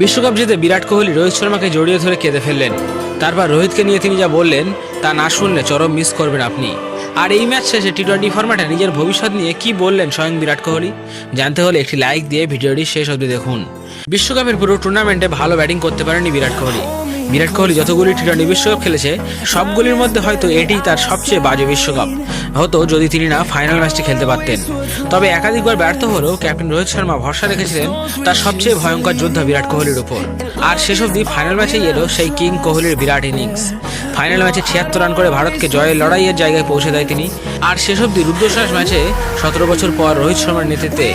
বিশ্বকাপ জিতে বিরাট কোহলি রোহিত শর্মাকে জড়িয়ে ধরে কেঁদে ফেললেন। তারপর রোহিতকে নিয়ে তিনি যা বললেন, তা না শুনলে চরম মিস করবেন আপনি। আর এই ম্যাচ শেষে টি টোয়েন্টি ফরম্যাটে নিজের ভবিষ্যৎ নিয়ে কি বললেন স্বয়ং বিরাট কোহলি? জানতে হলে একটি লাইক দিয়ে ভিডিওটি শেষ অবধি দেখুন। বিশ্বকাপের পুরো টুর্নামেন্টে ভালো ব্যাটিং করতে পারেনি বিরাট কোহলি। বিরাট কোহলি যতগুলি টি টোয়েন্টি বিশ্বকাপ খেলেছে, সবগুলির মধ্যে হয়তো এটি তার সবচেয়ে বাজে বিশ্বকাপ। হতো যদি তিনি না ফাইনাল ম্যাচটি খেলতে পারতেন। তবে একাধিকবার ব্যর্থ হলেও ক্যাপ্টেন রোহিত শর্মা ভরসা রেখেছিলেন তার সবচেয়ে ভয়ঙ্কর যোদ্ধা বিরাট কোহলির উপর। আর শেষ অবধি ফাইনাল ম্যাচেই এলো সেই কিং কোহলির বিরাট ইনিংস ফাইনাল ম্যাচে ছিয়াত্তর রান করে ভারতকে জয়ের লড়াইয়ের জায়গায় পৌঁছে দেয় তিনি। আর শেষ অবধি রুদ্রশ্বাস ম্যাচে সতেরো বছর পর রোহিত শর্মার নেতৃত্বে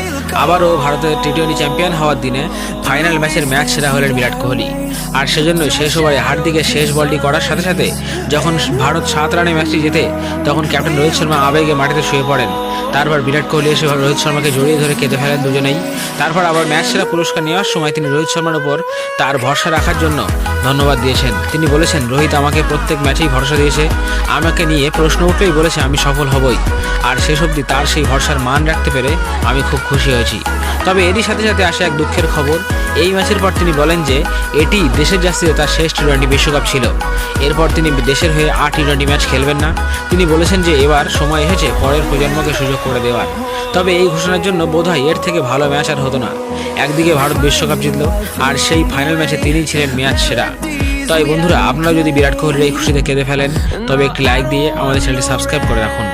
আবারও ভারতের টি টোয়েন্টি চ্যাম্পিয়ন হওয়ার দিনে ফাইনাল ম্যাচের ম্যাচ সেরা হলেন বিরাট কোহলি। আর সেজন্য শেষ ওভারে হার্দিকের শেষ বলটি করার সাথে সাথে যখন ভারত সাত রানে ম্যাচটি জেতে তখন ক্যাপ্টেন রোহিত শর্মা আবেগে মাটিতে শুয়ে পড়েন। তারপর বিরাট কোহলি এসে রোহিত শর্মাকে জড়িয়ে ধরে কেঁদে ফেলেন দুজনেই। তারপর আবার ম্যাচ সেরা পুরস্কার নেওয়ার সময় তিনি রোহিত শর্মার উপর তার ভরসা রাখার জন্য ধন্যবাদ দিয়েছেন। তিনি বলেছেন, রোহিত আমাকে প্রত্যেক ম্যাচেই ভরসা দিয়েছে। আমাকে নিয়ে প্রশ্ন উঠলেই বলেছে, আমি সফল হবই। আর শেষ অবধি তার সেই ভরসার মান রাখতে পেরে আমি খুব খুশি হয়েছি। তবে এরই সাথে সাথে আসে এক দুঃখের খবর। এই ম্যাচের পর তিনি বলেন যে, এটি দেশের জার্সিতে তার শেষ টি টোয়েন্টি বিশ্বকাপ ছিল। এরপর তিনি দেশের হয়ে আর টি টোয়েন্টি ম্যাচ খেলবেন না। তিনি বলেছেন যে, এবার সময় এসেছে পরের প্রজন্মকে সুযোগ করে দেওয়ার। তবে এই ঘোষণার জন্য বোধহয় এর থেকে ভালো ম্যাচ আর হতো না। একদিকে ভারত বিশ্বকাপ জিতল, আর সেই ফাইনাল ম্যাচে তিনিই ছিলেন ম্যাচ সেরা। তাই বন্ধুরা, আপনারা যদি বিরাট কোহলির এই খুশিতে কেঁদে ফেলেন, তবে একটি লাইক দিয়ে আমাদের চ্যানেলটি সাবস্ক্রাইব করে রাখুন।